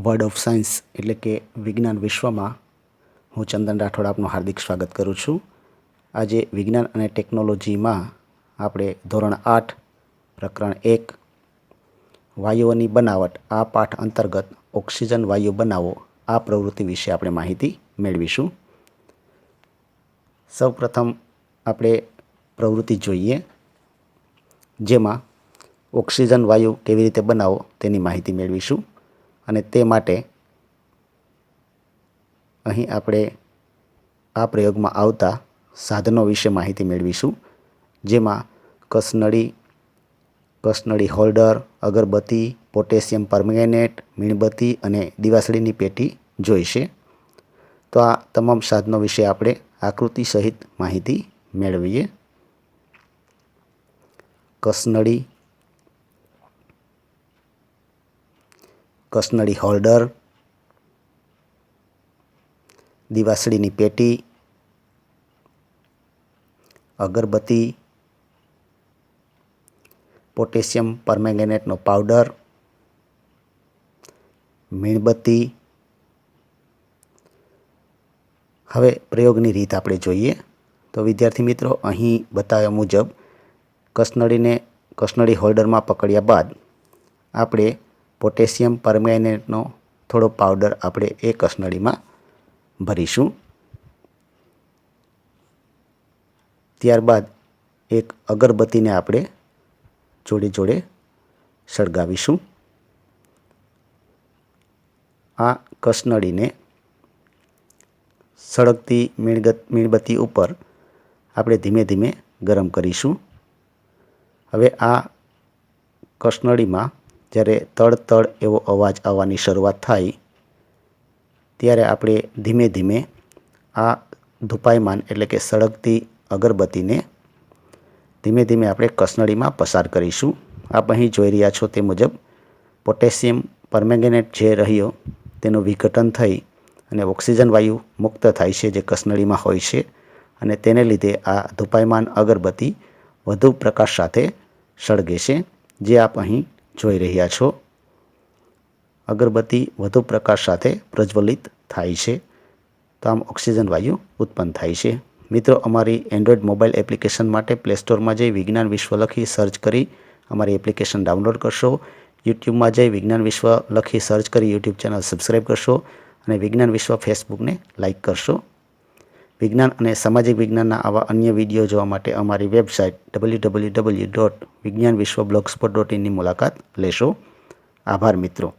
Word of science એટલે કે વિજ્ઞાન વિશ્વમાં હું ચંદન રાઠોડ આપનું હાર્દિક સ્વાગત કરું છું. આજે વિજ્ઞાન અને ટેકનોલોજીમાં આપણે ધોરણ આઠ, પ્રકરણ એક, વાયુઓની બનાવટ, આ પાઠ અંતર્ગત ઓક્સિજન વાયુ બનાવો, આ પ્રવૃત્તિ વિશે આપણે માહિતી મેળવીશું. સૌપ્રથમ આપણે પ્રવૃત્તિ જોઈએ, જેમાં ઓક્સિજન વાયુ કેવી રીતે બનાવો તેની માહિતી મેળવીશું. અને તે માટે અહીં આપણે આ પ્રયોગમાં આવતા સાધનો વિશે માહિતી મેળવીશું, જેમાં કસનળી કસનળી હોલ્ડર, અગરબત્તી, પોટેશિયમ પરમેંગેનેટ મીણબત્તી અને દિવાસળીની પેટી જોઈશે. તો આ તમામ સાધનો વિશે આપણે આકૃતિ સહિત માહિતી મેળવીએ. કસનળી કસનળી હોલ્ડર, દિવાસળીની પેટી, અગરબત્તી, પોટેશિયમ પરમેંગેનેટનો પાવડર, મીણબત્તી. હવે પ્રયોગની રીત આપણે જોઈએ. તો વિદ્યાર્થી મિત્રો, અહીં બતાવ્યા મુજબ કસનળીને, કસનળી હોલ્ડરમાં પકડ્યા બાદ આપણે પોટેશિયમ પરમેનેટનો થોડો પાવડર આપણે એ કસનળીમાં ભરીશું. ત્યારબાદ એક અગરબત્તીને આપણે જોડે જોડે સળગાવીશું. આ કસનળીને સળગતી મીણગત, મીણબત્તી ઉપર આપણે ધીમે ધીમે ગરમ કરીશું. હવે આ કસનળીમાં જ્યારે તળ તળ એવો અવાજ આવવાની શરૂઆત થાય, ત્યારે આપણે ધીમે ધીમે આ ધૂપાયમાન એટલે કે સળગતી અગરબત્તીને ધીમે ધીમે આપણે કસનળીમાં પસાર કરીશું. આપ અહીં જોઈ રહ્યા છો તે મુજબ પોટેશિયમ પરમેંગેનેટ જે રહ્યો તેનું વિઘટન થઈ અને ઓક્સિજન વાયુ મુક્ત થાય છે જે કસનળીમાં હોય છે અને તેને લીધે આ ધૂપાયમાન અગરબત્તી વધુ પ્રકાશ સાથે સળગે છે. જે આપ અહીં જોઈ રહ્યા છો. અગરબત્તી વધુ પ્રકાશ સાથે પ્રજ્વલિત થાય છે. તો આમ ઓક્સિજન વાયુ ઉત્પન્ન થાય છે. મિત્રો, અમારી એન્ડ્રોઈડ મોબાઈલ એપ્લિકેશન માટે પ્લે સ્ટોરમાં જઈ વિજ્ઞાન વિશ્વ લખી સર્ચ કરી અમારી એપ્લિકેશન ડાઉનલોડ કરશો. યુટ્યુબમાં જઈ વિજ્ઞાન વિશ્વ લખી સર્ચ કરી યુટ્યુબ ચેનલ સબસ્ક્રાઈબ કરશો અને વિજ્ઞાન વિશ્વ ફેસબુકને લાઇક કરશો. વિજ્ઞાન અને સામાજિક વિજ્ઞાનના આવા અન્ય વીડિયો જોવા માટે અમારી website W W W dot Vigyan Vishwa blogspot dot ઇનની મુલાકાત લેશો. આભાર મિત્રો.